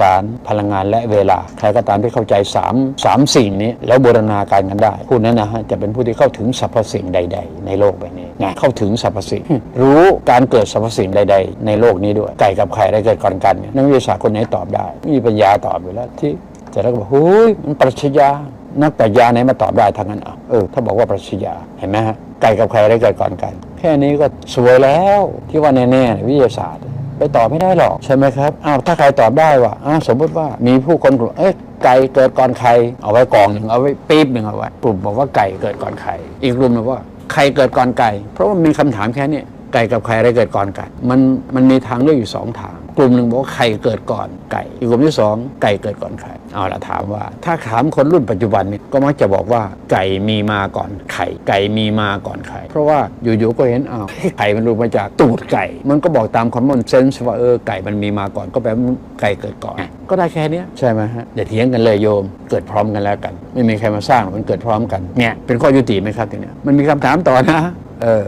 สารพลังงานและเวลา ใครก็ตามที่เข้าใจ 3 3 สิ่งนี้ แล้วบูรณาการกันได้ผู้นั้นนะฮะจะเป็นผู้ที่เข้าถึงสรรพสิ่งใด ๆ ในโลกใบนี้นะเข้าถึงสรรพสิ่งรู้การเกิดสรรพสิ่งใด ๆ ในโลกนี้ด้วยไก่กับไข่อะไรเกิดก่อนกันนักวิทยาศาสตร์คนไหนตอบได้ มีปัญญาตอบอยู่แล้วที่เสร็จแล้วก็บอกเฮ้ยมันปรัชญานักปรัชญาไหนมาตอบได้ทางนั้นอะเออถ้าบอกว่าปรัชญาเห็นไหมฮะไก่กับไข่อะไรเกิดก่อนกัน แค่นี้ก็สวยแล้วที่ว่าแน่ๆวิทยาศาสตร์ ไปตอบไม่ได้หรอกใช่ไหมครับอ้าวถ้าใครตอบได้ว่าอ้าวสมมติว่ามีผู้คนกลุ่มเอ้ยไก่เกิดก่อนไข่เอาไว้กองหนึ่งเอาไว้ปี๊บหนึ่งเอาไว้กลุ่มบอกว่าไก่เกิดก่อนไข่อีกกลุ่มบอกว่าไข่เกิดก่อนไก่ เพราะว่ามีคำถามแค่นี้ไก่กับไข่อะไรเกิดก่อนกันมันมันมีทางเลือกอยู่สองทาง กลุ่มหนึ่งบอกว่าไข่เกิดก่อนไก่ อีกกลุ่มที่สองไก่เกิดก่อนไข่เอาละถามว่า ถ้าถามคนรุ่นปัจจุบันเนี่ยก็มักจะบอกว่าไก่มีมาก่อนไข่ ไก่มีมาก่อนไข่ เพราะว่าอยู่ๆก็เห็นอ้าวไก่มันรูมาจากตูดไก่ มันก็บอกตามคอมมอนเซนส์ว่าเออไก่มันมีมาก่อนก็แปลว่าไก่เกิดก่อน ก็ได้แค่นี้ใช่ไหมฮะอย่าเถียงกันเลยโยมเกิดพร้อมกันแล้วกัน ไม่มีใครมาสร้างมันเกิดพร้อมกันเนี่ยเป็นข้อยุติไหมครับทีเนี้ยมันมีคำถามต่อนะ เออ